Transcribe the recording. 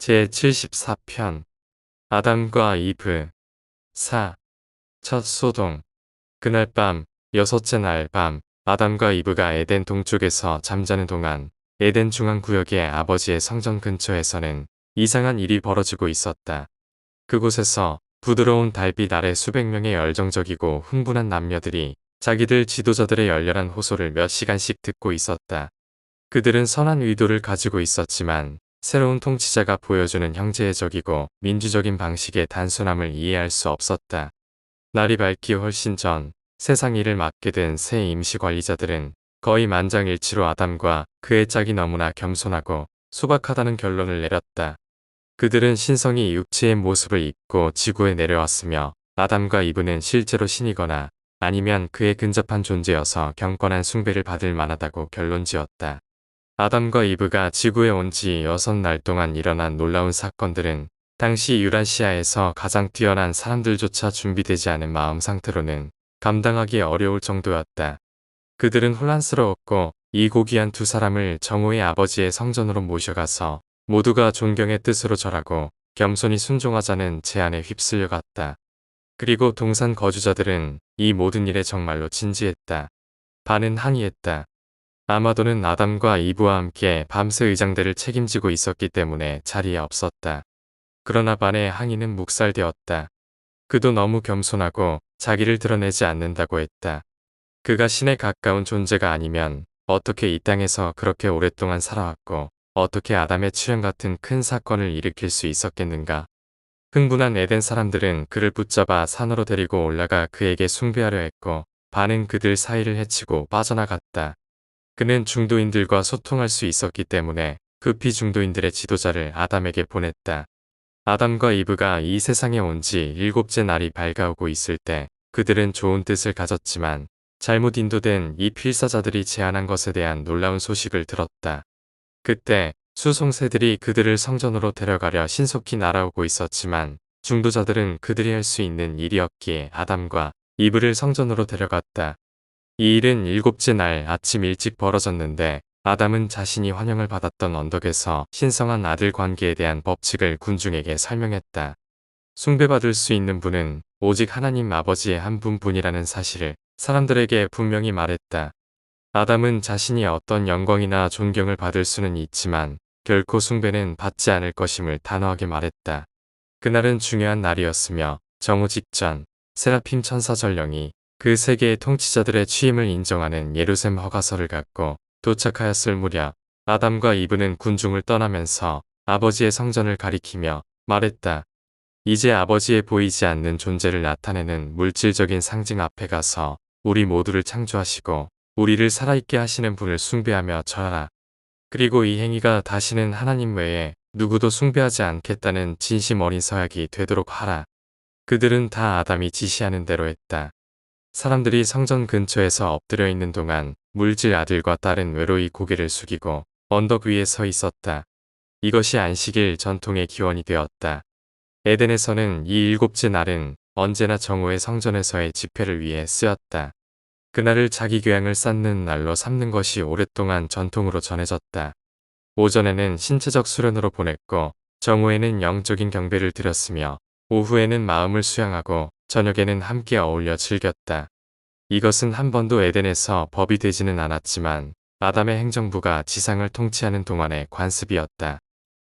제74편 아담과 이브 4. 첫 소동 그날 밤 여섯째 날 밤 아담과 이브가 에덴 동쪽에서 잠자는 동안 에덴 중앙구역의 아버지의 성전 근처에서는 이상한 일이 벌어지고 있었다. 그곳에서 부드러운 달빛 아래 수백 명의 열정적이고 흥분한 남녀들이 자기들 지도자들의 열렬한 호소를 몇 시간씩 듣고 있었다. 그들은 선한 의도를 가지고 있었지만 새로운 통치자가 보여주는 형제적이고 민주적인 방식의 단순함을 이해할 수 없었다. 날이 밝기 훨씬 전 세상 일을 맡게 된 새 임시 관리자들은 거의 만장일치로 아담과 그의 짝이 너무나 겸손하고 소박하다는 결론을 내렸다. 그들은 신성이 육체의 모습을 입고 지구에 내려왔으며 아담과 이브는 실제로 신이거나 아니면 그에 근접한 존재여서 경건한 숭배를 받을 만하다고 결론지었다. 아담과 이브가 지구에 온지 여섯 날 동안 일어난 놀라운 사건들은 당시 유라시아에서 가장 뛰어난 사람들조차 준비되지 않은 마음 상태로는 감당하기 어려울 정도였다. 그들은 혼란스러웠고 이 고귀한 두 사람을 정오의 아버지의 성전으로 모셔가서 모두가 존경의 뜻으로 절하고 겸손히 순종하자는 제안에 휩쓸려 갔다. 그리고 동산 거주자들은 이 모든 일에 정말로 진지했다. 반은 항의했다. 아마도는 아담과 이브와 함께 밤새 의장대를 책임지고 있었기 때문에 자리에 없었다. 그러나 반의 항의는 묵살되었다. 그도 너무 겸손하고 자기를 드러내지 않는다고 했다. 그가 신에 가까운 존재가 아니면 어떻게 이 땅에서 그렇게 오랫동안 살아왔고 어떻게 아담의 출현 같은 큰 사건을 일으킬 수 있었겠는가. 흥분한 에덴 사람들은 그를 붙잡아 산으로 데리고 올라가 그에게 숭배하려 했고 반은 그들 사이를 해치고 빠져나갔다. 그는 중도인들과 소통할 수 있었기 때문에 급히 중도인들의 지도자를 아담에게 보냈다. 아담과 이브가 이 세상에 온 지 일곱째 날이 밝아오고 있을 때 그들은 좋은 뜻을 가졌지만 잘못 인도된 이 필사자들이 제안한 것에 대한 놀라운 소식을 들었다. 그때 수송새들이 그들을 성전으로 데려가려 신속히 날아오고 있었지만 중도자들은 그들이 할 수 있는 일이었기에 아담과 이브를 성전으로 데려갔다. 이 일은 일곱째 날 아침 일찍 벌어졌는데 아담은 자신이 환영을 받았던 언덕에서 신성한 아들 관계에 대한 법칙을 군중에게 설명했다. 숭배받을 수 있는 분은 오직 하나님 아버지의 한 분뿐이라는 사실을 사람들에게 분명히 말했다. 아담은 자신이 어떤 영광이나 존경을 받을 수는 있지만 결코 숭배는 받지 않을 것임을 단호하게 말했다. 그날은 중요한 날이었으며 정오 직전 세라핌 천사 전령이 그 세계의 통치자들의 취임을 인정하는 예루셈 허가서를 갖고 도착하였을 무렵 아담과 이브는 군중을 떠나면서 아버지의 성전을 가리키며 말했다. 이제 아버지의 보이지 않는 존재를 나타내는 물질적인 상징 앞에 가서 우리 모두를 창조하시고 우리를 살아있게 하시는 분을 숭배하며 절하라. 그리고 이 행위가 다시는 하나님 외에 누구도 숭배하지 않겠다는 진심 어린 서약이 되도록 하라. 그들은 다 아담이 지시하는 대로 했다. 사람들이 성전 근처에서 엎드려 있는 동안 물질 아들과 딸은 외로이 고개를 숙이고 언덕 위에 서 있었다. 이것이 안식일 전통의 기원이 되었다. 에덴에서는 이 일곱째 날은 언제나 정오의 성전에서의 집회를 위해 쓰였다. 그날을 자기 교양을 쌓는 날로 삼는 것이 오랫동안 전통으로 전해졌다. 오전에는 신체적 수련으로 보냈고 정오에는 영적인 경배를 드렸으며 오후에는 마음을 수양하고 저녁에는 함께 어울려 즐겼다. 이것은 한 번도 에덴에서 법이 되지는 않았지만 아담의 행정부가 지상을 통치하는 동안의 관습이었다.